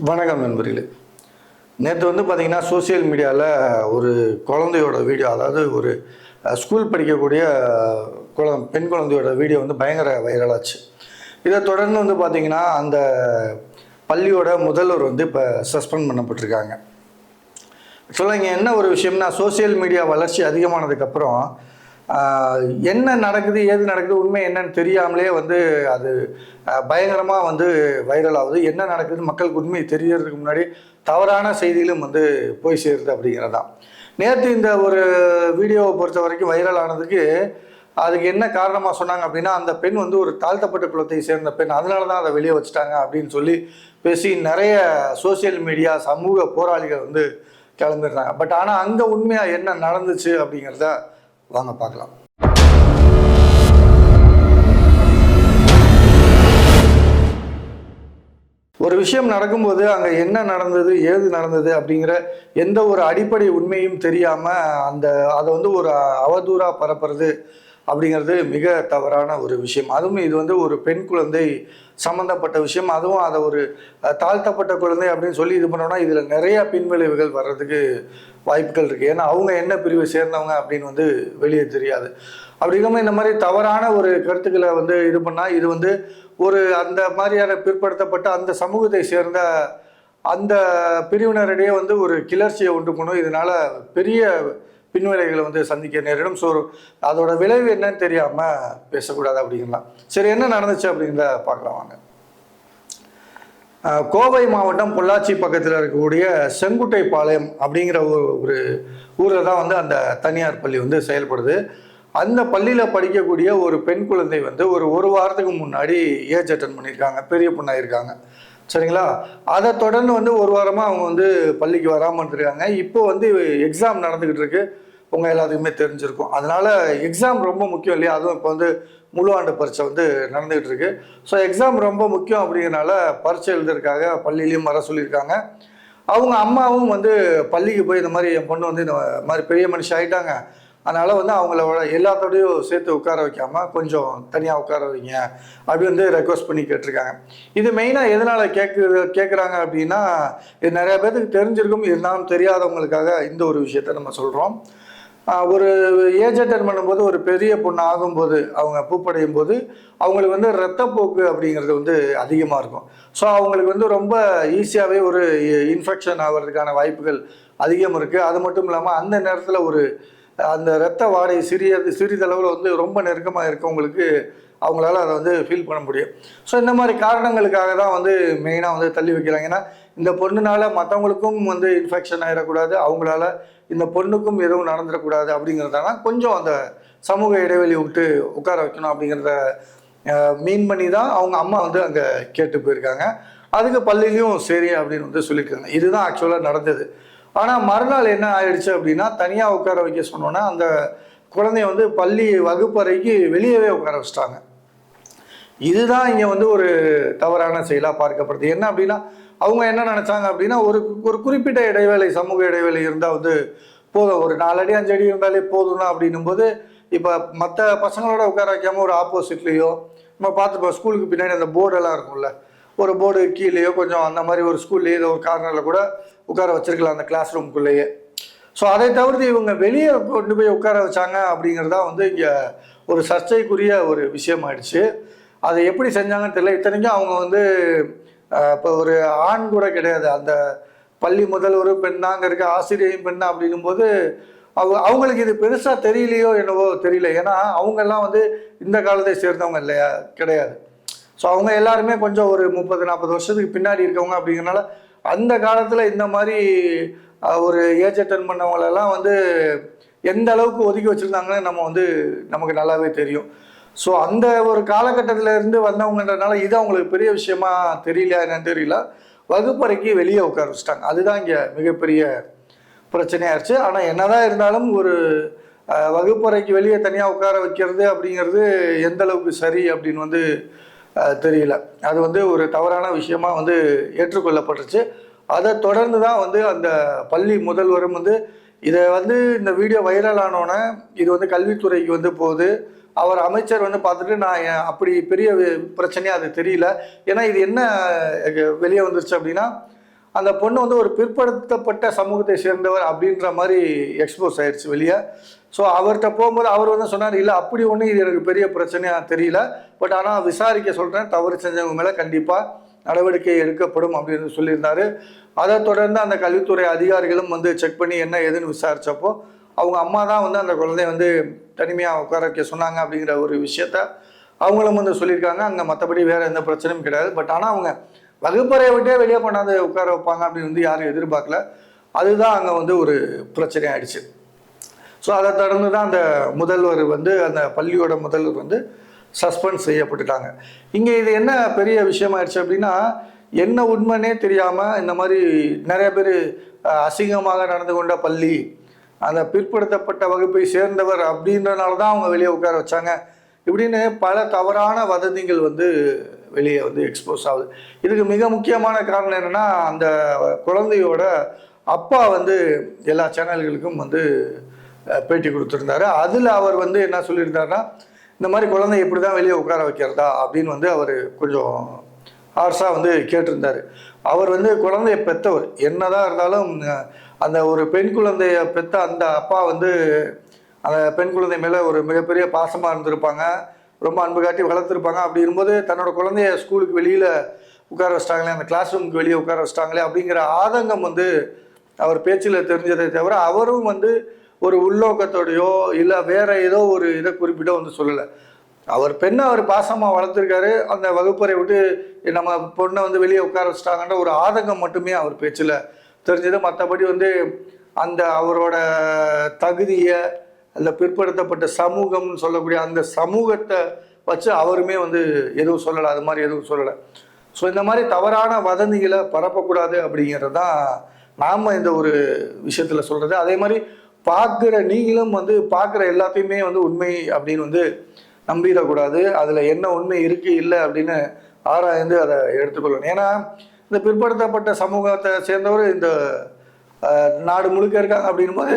வணக்கம் நண்பர்களே. நேற்று வந்து பார்த்திங்கன்னா சோஷியல் மீடியாவில் ஒரு குழந்தையோட வீடியோ அதாவது ஒரு ஸ்கூல் படிக்கக்கூடிய குழ பெண் குழந்தையோட வீடியோ வந்து பயங்கர வைரலாச்சு இதை தொடர்ந்து வந்து பார்த்திங்கன்னா அந்த பள்ளியோட முதல்வர் வந்து இப்போ சஸ்பெண்ட் பண்ணப்பட்டிருக்காங்க. ஆக்சுவலாக இங்கே என்ன ஒரு விஷயம்னா சோஷியல் மீடியா வளர்ச்சி அதிகமானதுக்கப்புறம் என்ன நடக்குது ஏது நடக்குது உண்மை என்னன்னு தெரியாமலே வந்து அது பயங்கரமாக வந்து வைரல் ஆகுது. என்ன நடக்குது மக்களுக்கு உண்மை தெரியறதுக்கு முன்னாடி தவறான செய்திகளும் வந்து போய் சேருது அப்படிங்கிறது. தான் நேற்று இந்த ஒரு வீடியோவை பொறுத்த வரைக்கும் வைரல் ஆனதுக்கு அதுக்கு என்ன காரணமாக சொன்னாங்க அப்படின்னா அந்த பெண் வந்து ஒரு தாழ்த்தப்பட்ட குலத்தை சேர்ந்த பெண் அதனால தான் அதை வெளியே வச்சுட்டாங்க அப்படின்னு சொல்லி பேசி நிறைய சோஷியல் மீடியா சமூக போராளிகள் வந்து கிளம்பிடுறாங்க பட் ஆனால் அங்கே உண்மையாக என்ன நடந்துச்சு அப்படிங்கிறத வாங்க பார்க்கலாம். ஒரு விஷயம் நடக்கும்போது அங்கே என்ன நடந்தது ஏது நடந்தது அப்படிங்கிற எந்த ஒரு அடிப்படை உண்மையும் தெரியாமல் அந்த அதை வந்து ஒரு அவதூறாக பரப்புறது அப்படிங்கிறது மிக தவறான ஒரு விஷயம். அதுவும் இது வந்து ஒரு பெண் குழந்தை சம்மந்தப்பட்ட விஷயம். அதுவும் அதை ஒரு தாழ்த்தப்பட்ட குழந்தை அப்படின்னு சொல்லி இது பண்ணோம்னா இதில் நிறைய பின்விளைவுகள் வர்றதுக்கு வாய்ப்புகள் இருக்குது ஏன்னா அவங்க என்ன பிரிவை சேர்ந்தவங்க அப்படின்னு வந்து வெளியே தெரியாது. அப்படி இல்லாமல் இந்த மாதிரி தவறான ஒரு கருத்துக்களை வந்து இது பண்ணால் இது வந்து ஒரு அந்த மாதிரியான பிற்படுத்தப்பட்ட அந்த சமூகத்தை சேர்ந்த அந்த பிரிவினரிடையே வந்து ஒரு கிளர்ச்சியை உண்டு பண்ணும். இதனால் பெரிய பின்விளைகளை வந்து சந்திக்க நேரிடும். ஸோ அதோட விளைவு என்னன்னு தெரியாமல் பேசக்கூடாது அப்படிங்கலாம். சரி என்ன நடந்துச்சு அப்படிங்கிறத பார்க்கலாம் வாங்க. கோவை மாவட்டம் பொள்ளாச்சி பக்கத்தில் இருக்கக்கூடிய செங்குட்டைப்பாளையம் அப்படிங்கிற ஒரு ஒரு ஊரில் தான் வந்து அந்த தனியார் பள்ளி வந்து செயல்படுது. அந்த பள்ளியில் படிக்கக்கூடிய ஒரு பெண் குழந்தை வந்து ஒரு ஒரு வாரத்துக்கு முன்னாடி ஏஜ் அட்டன் பண்ணியிருக்காங்க. பெரிய பொண்ணாயிருக்காங்க. சரிங்களா? அதை தொடர்ந்து வந்து ஒரு வாரமாக அவங்க வந்து பள்ளிக்கு வராமல் இருந்திருக்காங்க. இப்போ வந்து எக்ஸாம் நடந்துக்கிட்டு இருக்கு. உங்கள் எல்லாத்துக்குமே தெரிஞ்சிருக்கும். அதனால எக்ஸாம் ரொம்ப முக்கியம் இல்லையா? அதுவும் இப்போ வந்து முழு ஆண்டு பரீட்சை வந்து நடந்துகிட்டு இருக்கு. ஸோ எக்ஸாம் ரொம்ப முக்கியம் அப்படிங்கிறனால பரீட்சை எழுதுறதுக்காக பள்ளியிலையும் வர சொல்லியிருக்காங்க. அவங்க அம்மாவும் வந்து பள்ளிக்கு போய் இந்த மாதிரி என் பொண்ணு வந்து இந்த மாதிரி பெரிய மனுஷன் ஆகிட்டாங்க அதனால் வந்து அவங்களோட எல்லாத்தோடையும் சேர்த்து உட்கார வைக்காமல் கொஞ்சம் தனியாக உட்கார வைங்க அப்படி வந்து ரெக்வஸ்ட் பண்ணி கேட்டிருக்காங்க. இது மெயினாக எதனால் கேட்கு கேட்குறாங்க அப்படின்னா இது நிறையா பேருக்கு தெரிஞ்சிருக்கும் இருந்தாலும் தெரியாதவங்களுக்காக இந்த ஒரு விஷயத்த நம்ம சொல்கிறோம் ஒரு ஏஜ் அட்டன் பண்ணும்போது ஒரு பெரிய பொண்ணு ஆகும்போது அவங்க பூப்படையும் போது அவங்களுக்கு வந்து ரத்தப்போக்கு அப்படிங்கிறது வந்து அதிகமாக இருக்கும். ஸோ அவங்களுக்கு வந்து ரொம்ப ஈஸியாகவே ஒரு இன்ஃபெக்ஷன் ஆகிறதுக்கான வாய்ப்புகள் அதிகம் இருக்குது அது மட்டும் இல்லாமல் அந்த நேரத்தில் ஒரு அந்த இரத்த வாடை சிறிய சிறிதளவில் வந்து ரொம்ப நெருக்கமாக இருக்கவங்களுக்கு அவங்களால அதை வந்து ஃபீல் பண்ண முடியும். ஸோ இந்த மாதிரி காரணங்களுக்காக தான் வந்து மெயினாக வந்து தள்ளி வைக்கிறாங்க. ஏன்னா இந்த பொண்ணுனால மற்றவங்களுக்கும் வந்து இன்ஃபெக்ஷன் ஆகிடக்கூடாது அவங்களால இந்த பொண்ணுக்கும் எதுவும் நடந்துடக்கூடாது அப்படிங்கிறதால கொஞ்சம் அந்த சமூக இடைவெளி விட்டு உட்கார வைக்கணும் அப்படிங்கிறத மீன் பண்ணி தான் அவங்க அம்மா வந்து அங்கே கேட்டு போயிருக்காங்க. அதுக்கு பள்ளியிலையும் சரி அப்படின்னு வந்து சொல்லியிருக்காங்க. இதுதான் ஆக்சுவலாக நடந்தது. ஆனால் மறுநாள் என்ன ஆயிடுச்சு அப்படின்னா தனியாக உட்கார வைக்க சொன்னோன்னா அந்த குழந்தைய வந்து பள்ளி வகுப்பறைக்கு வெளியவே உட்கார வச்சிட்டாங்க. இதுதான் இங்கே வந்து ஒரு தவறான செயலாக பார்க்கப்படுது. என்ன அப்படின்னா அவங்க என்ன நினச்சாங்க அப்படின்னா ஒரு ஒரு குறிப்பிட்ட இடைவேளை சமூக இடைவேளை இருந்தால் வந்து போதும். ஒரு நாலடி அஞ்சு அடி இருந்தாலே போதும்னா அப்படின்னும் போது இப்போ மற்ற பசங்களோட உட்கார வைக்காமல் ஒரு ஆப்போசிட்லேயோ நம்ம பார்த்துப்போம் ஸ்கூலுக்கு பின்னாடி அந்த போர்டெல்லாம் இருக்கும்ல. ஒரு போர்டு கீழேயோ கொஞ்சம் அந்த மாதிரி ஒரு ஸ்கூல்லேயே ஏதோ ஒரு கார்னரில் கூட உட்கார வச்சிருக்கலாம் அந்த கிளாஸ் ரூம்குள்ளேயே ஸோ அதை தவிர்த்து இவங்க வெளியே கொண்டு போய் உட்கார வச்சாங்க அப்படிங்கிறது தான் வந்து இங்கே ஒரு சர்ச்சைக்குரிய ஒரு விஷயமாயிடுச்சு. அதை எப்படி செஞ்சாங்கன்னு தெரியல. இத்தனைக்கும் அவங்க வந்து இப்போ ஒரு ஆண் கூட கிடையாது. அந்த பள்ளி முதல்வரும் பெண்ணா அங்கே இருக்க ஆசிரியையும் பெண்ணா அப்படின்னும் போது அவங்க அவங்களுக்கு இது பெருசாக தெரியலையோ என்னவோ தெரியல. ஏன்னா அவங்கெல்லாம் வந்து இந்த காலத்தை சேர்ந்தவங்க இல்லையா? கிடையாது. ஸோ அவங்க எல்லாருமே கொஞ்சம் ஒரு முப்பது நாற்பது வருஷத்துக்கு பின்னாடி இருக்கவங்க அப்படிங்கிறனால அந்த காலத்தில் இந்த மாதிரி ஒரு ஏஜ் அட்டன் பண்ணவங்களெல்லாம் வந்து எந்த அளவுக்கு ஒதுக்கி வச்சுருந்தாங்கன்னு நம்ம வந்து நமக்கு நல்லாவே தெரியும். ஸோ அந்த ஒரு காலகட்டத்தில் இருந்து வந்தவங்கன்றனால இது அவங்களுக்கு பெரிய விஷயமா தெரியல என்னன்னு தெரியல. வகுப்பறைக்கு வெளியே உட்கார வச்சுட்டாங்க. அதுதான் இங்கே மிகப்பெரிய பிரச்சனையாயிருச்சு. ஆனால் என்னதான் இருந்தாலும் ஒரு வகுப்பறைக்கு வெளியே தனியாக உட்கார வைக்கிறது அப்படிங்கிறது எந்த அளவுக்கு சரி அப்படின்னு வந்து தெரியல. அது வந்து ஒரு தவறான விஷயமா வந்து ஏற்றுக்கொள்ளப்பட்டுச்சு அதை தொடர்ந்து தான் வந்து அந்த பள்ளி முதல்வரும் வந்து இதை வந்து இந்த வீடியோ வைரல் ஆனோன்னே இது வந்து கல்வித்துறைக்கு வந்து போகுது. அவர் அமைச்சர் வந்து பார்த்துட்டு நான் அப்படி பெரிய பிரச்சனையாக அது தெரியல. ஏன்னா இது என்ன வெளியே வந்துருச்சு அப்படின்னா அந்த பொண்ணு வந்து ஒரு பிற்படுத்தப்பட்ட சமூகத்தை சேர்ந்தவர் அப்படின்ற மாதிரி எக்ஸ்போஸ் ஆயிடுச்சு வெளியே. ஸோ அவர்கிட்ட போகும்போது அவர் வந்து சொன்னார் இல்லை அப்படி ஒன்றும் இது எனக்கு பெரிய பிரச்சனையாக தெரியல. பட் ஆனால் விசாரிக்க சொல்கிறேன் தவறு செஞ்சவங்க மேலே கண்டிப்பாக நடவடிக்கை எடுக்கப்படும் அப்படின்னு சொல்லியிருந்தார். அதை தொடர்ந்து அந்த கல்வித்துறை அதிகாரிகளும் வந்து செக் பண்ணி என்ன ஏதுன்னு விசாரித்தப்போ அவங்க அம்மா தான் வந்து அந்த குழந்தைய வந்து தனிமையாக உட்கார வைக்க சொன்னாங்க அப்படிங்கிற ஒரு விஷயத்த அவங்களும் வந்து சொல்லியிருக்காங்க. அங்கே மற்றபடி வேறு எந்த பிரச்சனையும் கிடையாது. பட் ஆனால் அவங்க வகுப்பறையை விட்டே வெளியே பண்ணாத உட்கார வைப்பாங்க அப்படின்னு வந்து யாரும் எதிர்பார்க்கல. அதுதான் அங்கே வந்து ஒரு பிரச்சனை ஆயிடுச்சு ஸோ அதை தொடர்ந்து தான் அந்த முதல்வர் வந்து அந்த பள்ளியோட முதல்வர் வந்து சஸ்பெண்ட் செய்யப்பட்டுட்டாங்க. இங்கே இது என்ன பெரிய விஷயமாயிடுச்சு அப்படின்னா என்ன உண்மைனே தெரியாமல் இந்த மாதிரி நிறைய பேர் அசிங்கமாக நடந்து கொண்ட பள்ளி அந்த பிற்படுத்தப்பட்ட வகுப்பை சேர்ந்தவர் அப்படின்றனால தான் அவங்க வெளியே உட்கார வச்சாங்க. இப்படின்னு பல தவறான வதந்திகள் வந்து வெளியே வந்து எக்ஸ்போஸ் ஆகுது. இதுக்கு மிக முக்கியமான காரணம் என்னென்னா அந்த குழந்தையோட அப்பா வந்து எல்லா சேனல்களுக்கும் வந்து பேட்டி கொடுத்துருந்தாரு. அதில் அவர் வந்து என்ன சொல்லியிருந்தாருன்னா இந்த மாதிரி குழந்தை இப்படி தான் வெளியே உட்கார வைக்கிறதா? அப்படின்னு வந்து அவர் கொஞ்சம் ஆர்ஸாக வந்து கேட்டிருந்தார். அவர் வந்து குழந்தைய பெற்றவர் என்னதான் இருந்தாலும் அந்த ஒரு பெண் குழந்தைய பெற்ற அந்த அப்பா வந்து அந்த பெண் குழந்தை மேலே ஒரு மிகப்பெரிய பாசமாக இருந்திருப்பாங்க. ரொம்ப அன்பு காட்டி வளர்த்துருப்பாங்க. அப்படி இருக்கும்போது தன்னோட குழந்தைய ஸ்கூலுக்கு வெளியில் உட்கார வச்சிட்டாங்களே அந்த கிளாஸ் ரூமுக்கு வெளியே உட்கார வச்சிட்டாங்களே அப்படிங்கிற ஆதங்கம் வந்து அவர் பேச்சில் தெரிஞ்சதை தவிர அவரும் வந்து ஒரு உள்நோக்கத்தோடையோ இல்லை வேற ஏதோ ஒரு இதை குறிப்பிட்டோ வந்து சொல்லலை. அவர் பெண்ணை அவர் பாசமாக வளர்த்துருக்காரு. அந்த வகுப்பறை விட்டு நம்ம பொண்ணை வந்து வெளியே உட்கார வச்சிட்டாங்கன்ற ஒரு ஆதங்கம் மட்டுமே அவர் பேச்சில் தெரிஞ்சது. மற்றபடி வந்து அந்த அவரோட தகுதியை அந்த பிற்படுத்தப்பட்ட சமூகம்னு சொல்லக்கூடிய அந்த சமூகத்தை வச்சு அவருமே வந்து எதுவும் சொல்லலை. அது மாதிரி எதுவும் சொல்லலை. ஸோ இந்த மாதிரி தவறான வதந்திகளை பரப்பக்கூடாது அப்படிங்கிறது தான் நாம் இந்த ஒரு விஷயத்தில் சொல்கிறது அதே மாதிரி பார்க்குற நீங்களும் வந்து பார்க்குற எல்லாத்தையுமே வந்து உண்மை அப்படின்னு வந்து நம்பிடக்கூடாது. அதில் என்ன உண்மை இருக்குது இல்லை அப்படின்னு ஆராய்ந்து அதை எடுத்துக்கொள்ளணும். ஏன்னா இந்த பிற்படுத்தப்பட்ட சமூகத்தை சேர்ந்தவர் இந்த நாடு முழுக்க இருக்காங்க அப்படின்னும் போது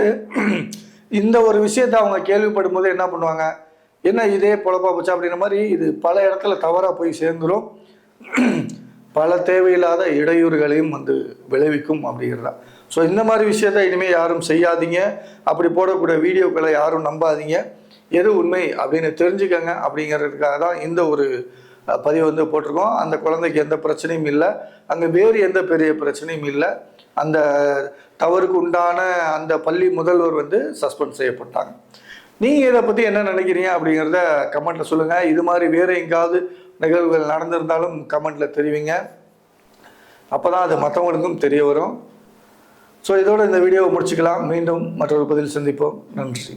இந்த ஒரு விஷயத்தை அவங்க கேள்விப்படும் போது என்ன பண்ணுவாங்க? என்ன இதே பொழப்பா போச்சு அப்படின்ற மாதிரி இது பல இடத்துல தவறாக போய் சேர்ந்துரும். பல தேவையில்லாத இடையூறுகளையும் வந்து விளைவிக்கும் அப்படிங்கிறதான் ஸோ இந்த மாதிரி விஷயத்த இனிமேல் யாரும் செய்யாதீங்க. அப்படி போடக்கூடிய வீடியோக்களை யாரும் நம்பாதீங்க. எது உண்மை அப்படின்னு தெரிஞ்சுக்கங்க. அப்படிங்கிறதுக்காக தான் இந்த ஒரு பதிவு வந்து போட்டிருக்கோம். அந்த குழந்தைக்கு எந்த பிரச்சனையும் இல்லை. அங்கே வேறு எந்த பெரிய பிரச்சனையும் இல்லை. அந்த தவறுக்கு உண்டான அந்த பள்ளி முதல்வர் வந்து சஸ்பெண்ட் செய்யப்பட்டாங்க. நீங்கள் இதை பற்றி என்ன நினைக்கிறீங்க அப்படிங்கிறத கமெண்ட்டில் சொல்லுங்கள் இது மாதிரி வேறு எங்காவது நிகழ்வுகள் நடந்திருந்தாலும் கமெண்ட்டில் தெரிவிங்க. அப்போ தான் அது மற்றவங்களுக்கும் தெரிய வரும். ஸோ இதோட இந்த வீடியோவை முடிச்சுக்கலாம். மீண்டும் மற்றொரு பதில் சந்திப்போம். நன்றி.